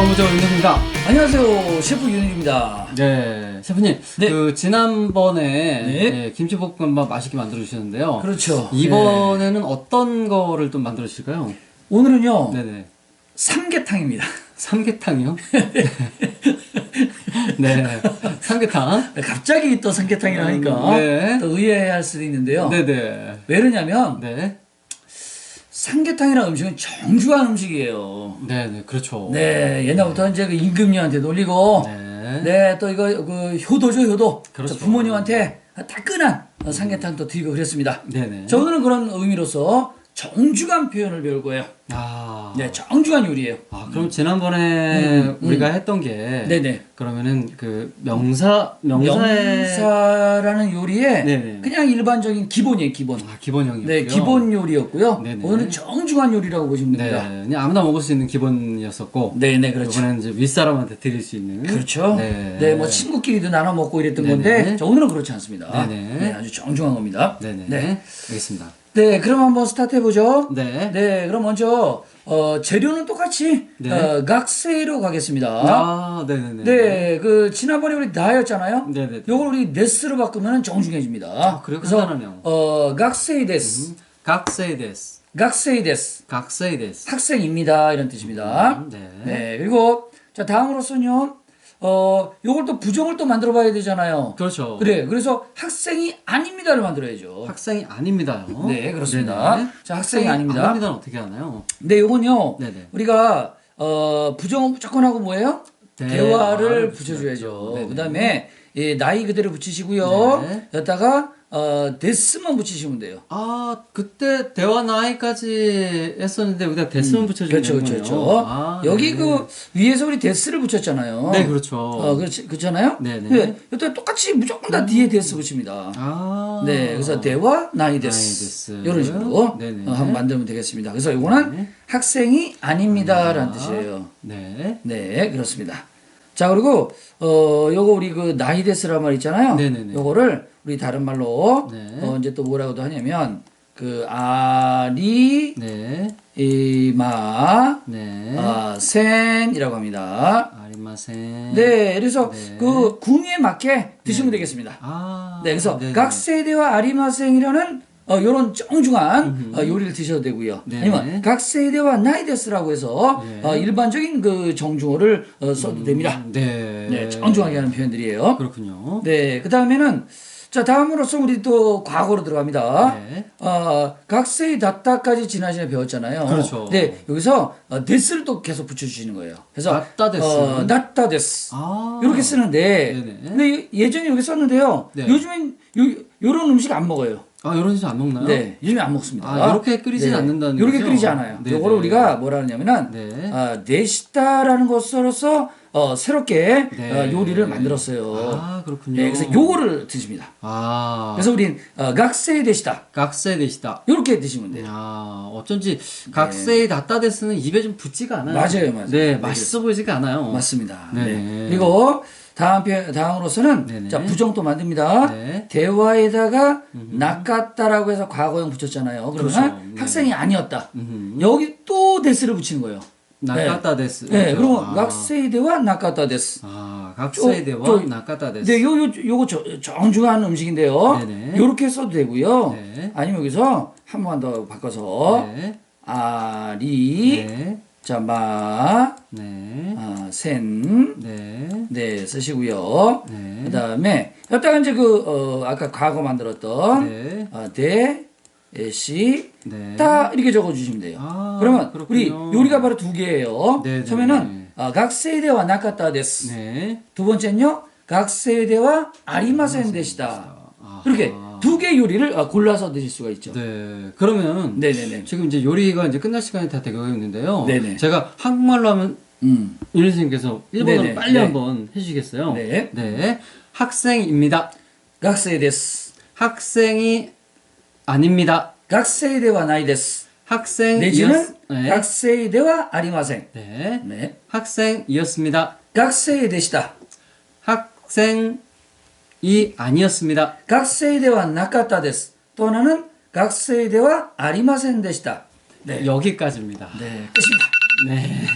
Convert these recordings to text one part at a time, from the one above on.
정부장 윤입니다. 안녕하세요. 셰프 윤일입니다. 네, 셰프님. 네. 그 지난번에 네. 예, 김치볶음밥 맛있게 만들어 주셨는데요. 그렇죠. 이번에는 어떤 거를 또 만들어 주실까요? 오늘은요, 네네. 삼계탕입니다. 삼계탕이요? 네. 삼계탕. 갑자기 또 삼계탕이라 하니까 네. 또 의아해할 수도 있는데요. 네네. 왜 그러냐면 네. 삼계탕이라는 음식은 정중한 음식이에요. 네 네. 그렇죠. 네, 옛날부터 이제 그 임금님한테 놀리고, 네. 네, 또 이거 그 효도죠, 효도. 그렇죠. 저 부모님한테 따끈한 삼계탕도 드리고 그랬습니다. 네네. 자, 오늘은 그런 의미로서 정중한 표현을 배울 거예요. 아. 네, 정중한 요리예요. 아, 그럼 지난번에 음, 우리가 했던 게 네네. 그러면은 그 명사 명사의 명사라는 요리에 네네. 그냥 일반적인 기본이에요, 기본. 아, 기본형이요. 네, 기본 요리였고요. 네네. 오늘은 정중한 요리라고 보시면 네, 됩니다. 그냥 아무나 먹을 수 있는 기본이었었고 네, 네, 그렇죠. 이번에는 이제 윗사람한테 드릴 수 있는 그렇죠. 네, 네, 뭐 친구끼리도 나눠 먹고 이랬던 네네. 건데, 자, 오늘은 그렇지 않습니다. 네네. 네, 아주 정중한 겁니다. 네네. 네. 알겠습니다. 네, 그럼 한번 스타트 해 보죠. 네. 네, 그럼 먼저, 어, 재료는 똑같이, 네. 어, 각세로 가겠습니다. 아, 네네네. 네, 그, 지난번에 우리 나였잖아요. 네네. 요걸 우리 네스로 바꾸면 정중해집니다. 아, 그래요? 그래서, 간단하네요. 어, 각세이 데스. 각세이 데스. 각세이 데스. 각세이 데스. 학생입니다. 이런 뜻입니다. 네. 네. 그리고, 자, 다음으로서는요, 어, 요걸 또 부정을 또 만들어 봐야 되잖아요. 그렇죠. 그래. 그래서 학생이 아닙니다를 만들어야죠. 학생이 아닙니다요. 네, 그렇습니다. 네네. 자, 학생이 아닙니다. 아닙니다는 어떻게 하나요? 근데 요건요, 네네. 우리가, 어, 부정은 무조건 하고 뭐예요? 대화를 대화를 붙여야죠. 붙여줘야죠. 네네. 그 다음에, 예, 나이 그대로 붙이시고요. 네. 여기다가, 어, 데스만 붙이시면 돼요. 아, 그때 대화 나이까지 했었는데 우리가 데스만 붙여주는 그렇죠, 거예요. 그렇죠, 그렇죠. 아, 여기 네. 그 위에서 우리 데스를 붙였잖아요. 네, 그렇죠. 어, 그렇지, 그렇잖아요. 네 네. 네, 여기 똑같이 무조건 다 뒤에 데스 붙입니다. 아. 네, 그래서 대화 나이 나이 데스 데스. 이런 식으로 네 네. 어, 한번 만들면 되겠습니다. 그래서 이거는 네. 학생이 아닙니다라는 아. 뜻이에요. 네. 네, 그렇습니다. 자, 그리고 어 요거 우리 그 나이 데스란 말 있잖아요. 네네네. 요거를 우리 다른 말로 네. 어 이제 또 뭐라고도 하냐면 그 아리 네. 이마 네. 아, 센이라고 합니다. 아리마센. 네, 그래서 네. 그 궁에 맞게 드시면 되겠습니다. 아. 네, 그래서 네네. 각 세대와 아리마생이라는 어, 요런 정중한 어, 요리를 드셔도 되고요. 네. 아니면 각 세대와 나이데스라고 해서 네. 어, 일반적인 그 정중어를 어, 써도 됩니다. 네. 네, 정중하게 하는 표현들이에요. 그렇군요. 네, 그 다음에는 자 다음으로서 우리 또 과거로 들어갑니다. 네. 어, 각세이 닷다까지 지난 시간에 배웠잖아요. 그렇죠. 네, 여기서 어, 데스를 또 계속 붙여주시는 거예요. 그래서 낫다 데스. 어, 낫다 데스. 아. 이렇게 쓰는데 네네. 근데 예전에 여기 썼는데요. 네. 요즘엔 요, 요런 음식 안 먹어요. 아, 이런 식안 먹나요? 네, 요즘에 안 먹습니다. 아, 요렇게 끓이진 않는다는 요렇게 거죠? 끓이지 않아요. 네네. 요거를 우리가 뭐라 하냐면은 네. 아, 네시다라는 것으로서 어, 새롭게 네. 어, 요리를 만들었어요. 아, 그렇군요. 네, 그래서 요거를 드십니다. 아. 그래서 우린 어, 각세이 데시다. 각세 데시다. 요렇게 드시면 돼요. 아, 어쩐지 각세이 낫다 데스는 입에 좀 붙지가 않아요. 맞아요, 맞아요. 네, 네, 맛있어 보이지가 않아요. 맞습니다. 네네. 네. 그리고 다음 편 다음으로서는 네네. 자 부정 또 만듭니다. 네. 대화에다가 낚았다라고 해서 과거형 붙였잖아요. 그러면 그렇죠. 네. 학생이 아니었다. 음흠. 여기 또 데스를 붙이는 거예요. 데스. 네, 데스. 아, 데스. 네, 요, 요, 요거 저, 정중한 음식인데요. 네네. 요렇게 써도 되고요. 네. 아니면 여기서 한 번 더 바꿔서 네. 아리 네. 자, 마, 네. 아, 센, 네. 네, 쓰시고요. 네. 그 다음에, 여기다가 이제 그, 어, 아까 과거 만들었던, 네. 어, 대, 에, 시, 네. 따, 이렇게 적어주시면 돼요. 아, 그러면, 그렇군요. 우리 요리가 바로 두 개예요. 네, 네, 처음에는, 네. 어, 각세대와 나카타 데스. 네. 두 번째는요, 각세대와 아리마센 데시다. 아. 이렇게 두 개 요리를 어, 골라서 드실 수가 있죠. 네. 그러면 네네네. 지금 이제 요리가 이제 끝날 시간이 다 되고 있는데요. 네네. 제가 한국말로 하면 음. 윤 선생님께서 일본어로 네네. 빨리 네. 한번 해주시겠어요? 네. 네. 학생입니다. 각세이 데스. 학생이 아닙니다. 데스. 학생 내지는 네. 각세대와 아리마센. 네. 네. 학생이었습니다. 데시다. 학생이 아니었습니다. 각세이대와 나카타 데스. 또 하나는 각세이대와 아리마센 데시다. 네. 여기까지입니다. 네, 끝입니다. 네.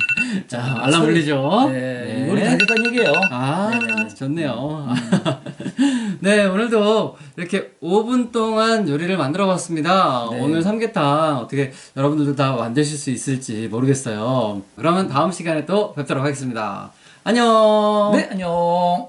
자, 알람 울리죠? 네, 요리 다 됐다는 얘기예요. 아, 네네네. 좋네요. 네, 오늘도 이렇게 5분 동안 요리를 만들어 봤습니다. 네. 오늘 삼계탕 어떻게 여러분들도 다 만드실 수 있을지 모르겠어요. 그러면 다음 시간에 또 뵙도록 하겠습니다. 안녕! 네, 안녕.